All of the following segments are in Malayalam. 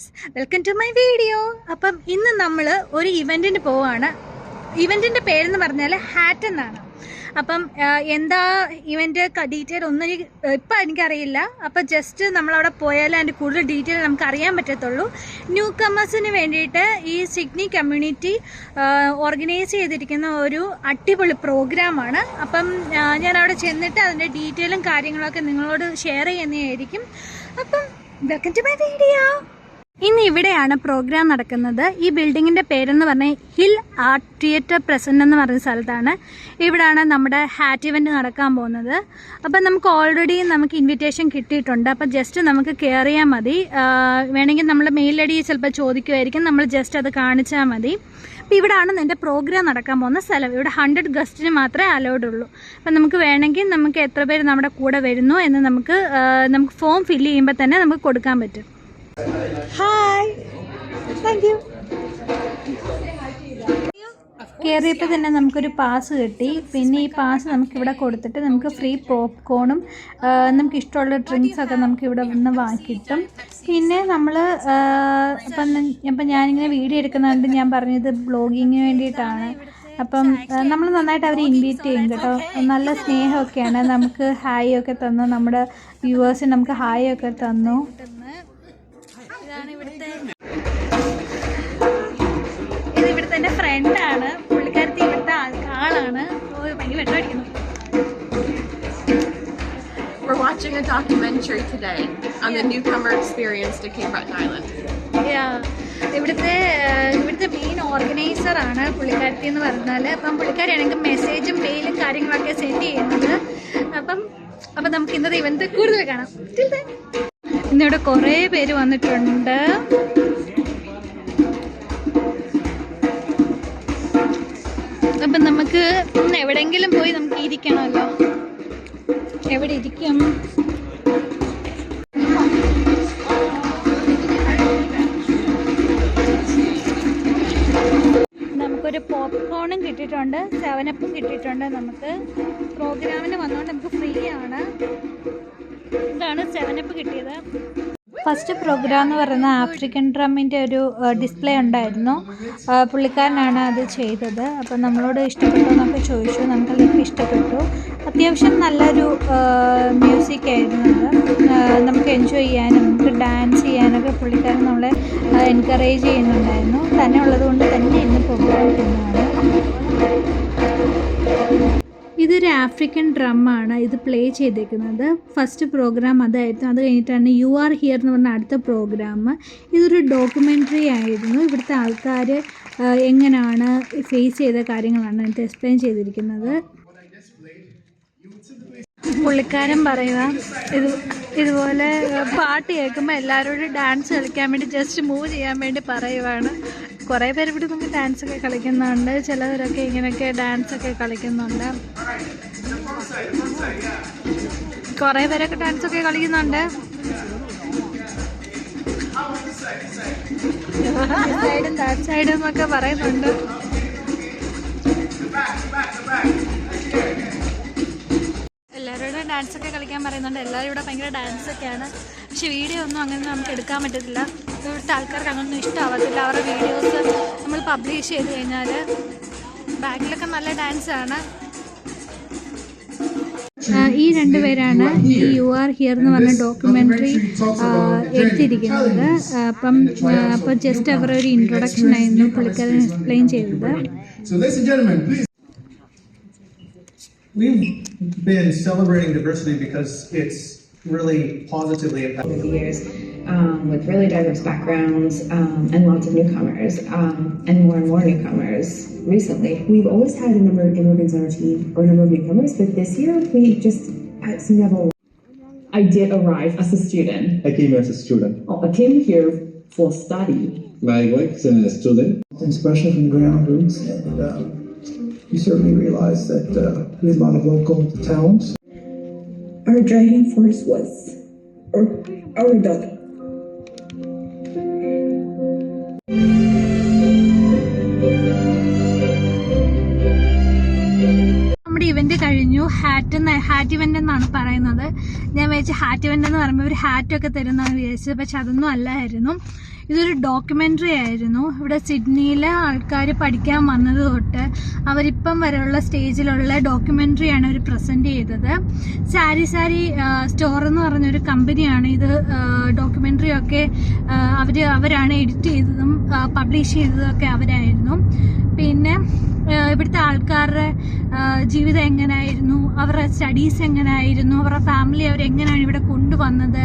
Friends welcome to my video അപ്പം ഇന്ന് നമ്മൾ ഒരു ഇവന്റിന് പോവാണ്. ഇവന്റിന്റെ പേരെന്ന് പറഞ്ഞാൽ ഹാറ്റ് എന്നാണ്. അപ്പം എന്താ ഇവന്റ് ഡീറ്റെയിൽ ഒന്നും എനിക്ക് ഇപ്പം എനിക്കറിയില്ല. അപ്പം ജസ്റ്റ് നമ്മളവിടെ പോയാൽ അതിന്റെ കൂടുതൽ ഡീറ്റെയിൽ നമുക്ക് അറിയാൻ പറ്റത്തുള്ളൂ. ന്യൂ കമേഴ്സിന് വേണ്ടിയിട്ട് ഈ സിഡ്നി കമ്മ്യൂണിറ്റി ഓർഗനൈസ് ചെയ്തിരിക്കുന്ന ഒരു അടിപൊളി പ്രോഗ്രാമാണ് അപ്പം ഞാൻ അവിടെ ചെന്നിട്ട് അതിന്റെ ഡീറ്റെയിലും കാര്യങ്ങളൊക്കെ നിങ്ങളോട് ഷെയർ ചെയ്യുന്നതായിരിക്കും. അപ്പം വെൽക്കം ടു മൈ വീഡിയോ ഇന്ന് ഇവിടെയാണ് പ്രോഗ്രാം നടക്കുന്നത്. ഈ ബിൽഡിങ്ങിന്റെ പേരെന്ന് പറഞ്ഞാൽ ഹിൽ ആർട്ട് തിയേറ്റർ പ്രസന്റ് എന്ന് പറയുന്ന സ്ഥലത്താണ് ഇവിടാണ് നമ്മുടെ ഹാറ്റ് ഇവന്റ് നടക്കാൻ പോകുന്നത്. അപ്പം നമുക്ക് ഓൾറെഡി നമുക്ക് ഇൻവിറ്റേഷൻ കിട്ടിയിട്ടുണ്ട്. അപ്പം ജസ്റ്റ് നമുക്ക് കെയർ ചെയ്യാൻ മതി വേണമെങ്കിൽ നമ്മൾ ഡി ചിലപ്പോൾ ചോദിക്കുമായിരിക്കും. നമ്മൾ ജസ്റ്റ് അത് കാണിച്ചാൽ മതി. അപ്പം ഇവിടാണ് നിന്റെ പ്രോഗ്രാം നടക്കാൻ പോകുന്ന സ്ഥലം. ഇവിടെ ഹൺഡ്രഡ് ഗസ്റ്റിന് മാത്രമേ അലൗഡ് ഉള്ളൂ. അപ്പം നമുക്ക് വേണമെങ്കിൽ നമുക്ക് എത്ര പേര് നമ്മുടെ കൂടെ വരുന്നു എന്ന് നമുക്ക് നമുക്ക് ഫോം ഫില്ല് ചെയ്യുമ്പോൾ തന്നെ നമുക്ക് കൊടുക്കാൻ പറ്റും. ഹായ് താങ്ക് യു കയറിയപ്പോൾ തന്നെ നമുക്കൊരു പാസ് കിട്ടി. പിന്നെ ഈ പാസ് നമുക്കിവിടെ കൊടുത്തിട്ട് നമുക്ക് ഫ്രീ പോപ്കോണും നമുക്ക് ഇഷ്ടമുള്ള ഡ്രിങ്ക്സൊക്കെ നമുക്ക് ഇവിടെ നിന്ന് വാങ്ങിക്കിട്ടും. പിന്നെ നമ്മൾ അപ്പം അപ്പം ഞാനിങ്ങനെ വീഡിയോ എടുക്കുന്നതുകൊണ്ട് ഞാൻ പറഞ്ഞത് ബ്ലോഗിങ്ങിന് വേണ്ടിയിട്ടാണ്. അപ്പം നമ്മൾ നന്നായിട്ട് അവരെ ഇൻവൈറ്റ് ചെയ്യും കേട്ടോ. നല്ല സ്നേഹമൊക്കെയാണ്. നമുക്ക് ഹായ് ഒക്കെ തന്നു. നമ്മുടെ വ്യൂവേഴ്സിന് നമുക്ക് ഹായ് ഒക്കെ തന്നു. ഇവിടുത്തെ എന്റെ ഫ്രണ്ടാണ് പുള്ളിക്കാരത്തി ഇവിടുത്തെ ആളാണ്. ഭയങ്കര വെള്ളം അടിക്കുന്നു. We're watching a documentary today on the newcomer experience to Cape Breton Island. Yeah. ഇവിടുത്തെ ഇവിടുത്തെ മെയിൻ ഓർഗനൈസർ ആണ് പുള്ളിക്കാരത്തി എന്ന് പറഞ്ഞാൽ അപ്പം പുള്ളിക്കാരിയാണെങ്കിൽ മെസ്സേജും മെയിലും കാര്യങ്ങളൊക്കെ സെൻഡ് ചെയ്യുന്നത്. അപ്പം അപ്പം നമുക്ക് ഇന്നത്തെ ഇവന്റ് കൂടുതൽ കാണാം. ഇന്നിവിടെ കുറേ പേര് വന്നിട്ടുണ്ട്. അപ്പം നമുക്ക് ഇന്ന് എവിടെയെങ്കിലും പോയി നമുക്ക് ഇരിക്കണമല്ലോ. എവിടെ ഇരിക്കും? നമുക്കൊരു പോപ്കോണും കിട്ടിയിട്ടുണ്ട് സെവനപ്പും കിട്ടിയിട്ടുണ്ട് നമുക്ക്. പ്രോഗ്രാമിന് വന്നുകൊണ്ട് നമുക്ക് ഫ്രീ ആണ്. ഇതാണ് സെവനപ്പ് കിട്ടിയത്. ഫസ്റ്റ് പ്രോഗ്രാം എന്ന് പറയുന്ന ആഫ്രിക്കൻ ഡ്രമ്മിന്റെ ഒരു ഡിസ്പ്ലേ ഉണ്ടായിരുന്നു. പുള്ളിക്കാരനാണ് അത് ചെയ്തത്. അപ്പോൾ നമ്മളോട് ഇഷ്ടപ്പെട്ടു എന്നൊക്കെ ചോദിച്ചു. നമുക്കെല്ലാവർക്കും ഇഷ്ടപ്പെട്ടു. അത്യാവശ്യം നല്ലൊരു മ്യൂസിക് ആയിരുന്നു അത്. നമുക്ക് എൻജോയ് ചെയ്യാനും നമുക്ക് ഡാൻസ് ചെയ്യാനൊക്കെ പുള്ളിക്കാരൻ നമ്മളെ എൻകറേജ് ചെയ്യുന്നുണ്ടായിരുന്നു. തന്നെ ഉള്ളതുകൊണ്ട് തന്നെ ഇന്ന് പ്രോഗ്രാം ചെയ്യുന്നതാണ് ഇതൊരു ആഫ്രിക്കൻ ഡ്രമ്മാണ് ഇത് പ്ലേ ചെയ്തേക്കുന്നത്. ഫസ്റ്റ് പ്രോഗ്രാം അതായിരുന്നു. അത് കഴിഞ്ഞിട്ടാണ് യു ആർ ഹിയർ എന്ന് പറഞ്ഞ അടുത്ത പ്രോഗ്രാം ഇതൊരു ഡോക്യുമെന്ററി ആയിരുന്നു. ഇവിടുത്തെ ആൾക്കാർ എങ്ങനെയാണ് ഫേസ് ചെയ്ത കാര്യങ്ങളാണ് ഇത് എക്സ്പ്ലെയിൻ ചെയ്തിരിക്കുന്നത്. പുള്ളിക്കാരൻ പറയുക ഇത് ഇതുപോലെ പാട്ട് കേൾക്കുമ്പോൾ എല്ലാവരോടും ഡാൻസ് കളിക്കാൻ വേണ്ടി ജസ്റ്റ് മൂവ് ചെയ്യാൻ വേണ്ടി പറയുവാണ്. കുറേ പേര് ഇവിടെ നമുക്ക് ഡാൻസ് ഒക്കെ കളിക്കുന്നുണ്ട്. ചിലവരൊക്കെ ഇങ്ങനെയൊക്കെ ഡാൻസ് ഒക്കെ കളിക്കുന്നുണ്ട്. കുറേ പേരൊക്കെ ഡാൻസ് ഒക്കെ കളിക്കുന്നുണ്ട്. സൈഡും ദാറ്റ് സൈഡും എന്നൊക്കെ പറയുന്നുണ്ട്. എല്ലാവരോടും ഡാൻസ് ഒക്കെ കളിക്കാൻ പറയുന്നുണ്ട്. എല്ലാവരും ഇവിടെ ഭയങ്കര ഡാൻസ് ഒക്കെയാണ്. പക്ഷെ വീഡിയോ ഒന്നും അങ്ങനെ നമുക്ക് എടുക്കാൻ പറ്റത്തില്ല. ഇവിടുത്തെ ആൾക്കാർക്ക് അങ്ങനൊന്നും ഇഷ്ടമാവത്തില്ല അവരുടെ വീഡിയോസ് നമ്മൾ പബ്ലിഷ് ചെയ്ത് കഴിഞ്ഞാൽ ബാക്കിലൊക്കെ നല്ല ഡാൻസ് ആണ്. ഈ രണ്ടുപേരാണ് ഈ യു ആർ ഹിയർ എന്ന് പറഞ്ഞ ഡോക്യുമെന്ററി എടുത്തിരിക്കുന്നത്. അപ്പം അപ്പം അപ്പോൾ ജസ്റ്റ് അവർ ഒരു ഇൻട്രൊഡക്ഷൻ ആയിരുന്നു പുള്ളിക്കാരൻ എക്സ്പ്ലെയിൻ ചെയ്തത്. We've been celebrating diversity because it's really positively impacted. over the years um, with really diverse backgrounds um, and lots of newcomers um, and more and more newcomers recently. We've always had a number of immigrants on our team or a number of newcomers, but this year we just uh, seem to have a. I did arrive as a student. I came as a student. I came here for study. My wife is a student. especially from ground roots. And um, we certainly realize that uh, we had a lot of local talents. Our driving force was our, our dog. നമ്മുടെ ഇവന്റ് കഴിഞ്ഞു. ഹാറ്റ് ഹാറ്റ് ഇവന്റ് എന്നാണ് പറയുന്നത്. ഞാൻ വിചാരിച്ചു ഹാറ്റ് ഇവന്റ് എന്ന് പറയുമ്പോൾ ഒരു ഹാറ്റ് ഒക്കെ തരുന്നതാണ് വിചാരിച്ചത്. പക്ഷെ അതൊന്നും അല്ലായിരുന്നു. ഇതൊരു ഡോക്യുമെന്ററി ആയിരുന്നു. ഇവിടെ സിഡ്നിയിലെ ആൾക്കാർ പഠിക്കാൻ വന്നത് തൊട്ട് അവരിപ്പം വരെയുള്ള സ്റ്റേജിലുള്ള ഡോക്യുമെന്ററിയാണ് അവർ പ്രസന്റ് ചെയ്തത്. സാരി സാരി സ്റ്റോർ എന്ന് പറഞ്ഞൊരു കമ്പനിയാണ് ഇത്. ഡോക്യുമെന്ററിയൊക്കെ അവർ അവരാണ് എഡിറ്റ് ചെയ്തതും പബ്ലിഷ് ചെയ്തതും ഒക്കെ അവരായിരുന്നു. പിന്നെ ഇവിടുത്തെ ആൾക്കാരുടെ ജീവിതം എങ്ങനെയായിരുന്നു അവരുടെ സ്റ്റഡീസ് എങ്ങനെയായിരുന്നു അവരുടെ ഫാമിലി അവരെങ്ങനെയാണ് ഇവിടെ കൊണ്ടുവന്നത്?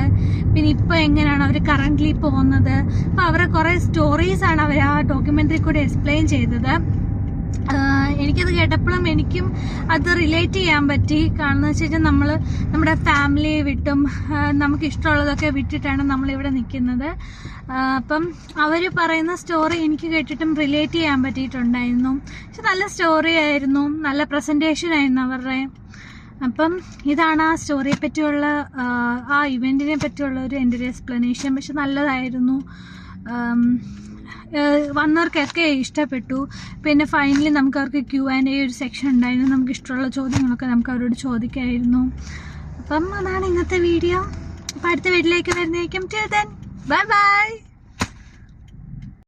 പിന്നെ ഇപ്പോൾ എങ്ങനെയാണ് അവർ കറന്റ്ലി പോകുന്നത്? അപ്പോൾ അവരുടെ കുറേ സ്റ്റോറീസാണ് അവർ ആ ഡോക്യുമെന്ററി കൂടെ എക്സ്പ്ലെയിൻ ചെയ്തത്. എനിക്കത് കേട്ടപ്പോഴും എനിക്കും അത് റിലേറ്റ് ചെയ്യാൻ പറ്റി. കാരണം എന്ന് വെച്ച് കഴിഞ്ഞാൽ നമ്മൾ നമ്മുടെ ഫാമിലിയെ വിട്ടും നമുക്ക് ഇഷ്ടമുള്ളതൊക്കെ വിട്ടിട്ടാണ് നമ്മളിവിടെ നിൽക്കുന്നത് അപ്പം അവർ പറയുന്ന സ്റ്റോറി എനിക്ക് കേട്ടിട്ടും റിലേറ്റ് ചെയ്യാൻ പറ്റിയിട്ടുണ്ടായിരുന്നു. പക്ഷെ നല്ല സ്റ്റോറി ആയിരുന്നു നല്ല പ്രസന്റേഷൻ ആയിരുന്നു അവരുടെ. അപ്പം ഇതാണ് ആ സ്റ്റോറിയെ പറ്റിയുള്ള ആ ഇവന്റിനെ പറ്റിയുള്ള ഒരു എന്റെ ഒരു എക്സ്പ്ലനേഷൻ പക്ഷെ നല്ലതായിരുന്നു. വന്നവർക്കൊക്കെ ഇഷ്ടപ്പെട്ടു. പിന്നെ ഫൈനലി നമുക്ക് അവർക്ക് ക്യൂ ആൻഡ് എ ഒരു സെക്ഷൻ ഉണ്ടായിരുന്നു. നമുക്ക് ഇഷ്ടമുള്ള ചോദ്യങ്ങളൊക്കെ നമുക്ക് അവരോട് ചോദിക്കായിരുന്നു. അപ്പം അതാണ് ഇന്നത്തെ വീഡിയോ അപ്പം അടുത്ത വീട്ടിലേക്ക് വരുന്നേക്കും ബൈ ബൈ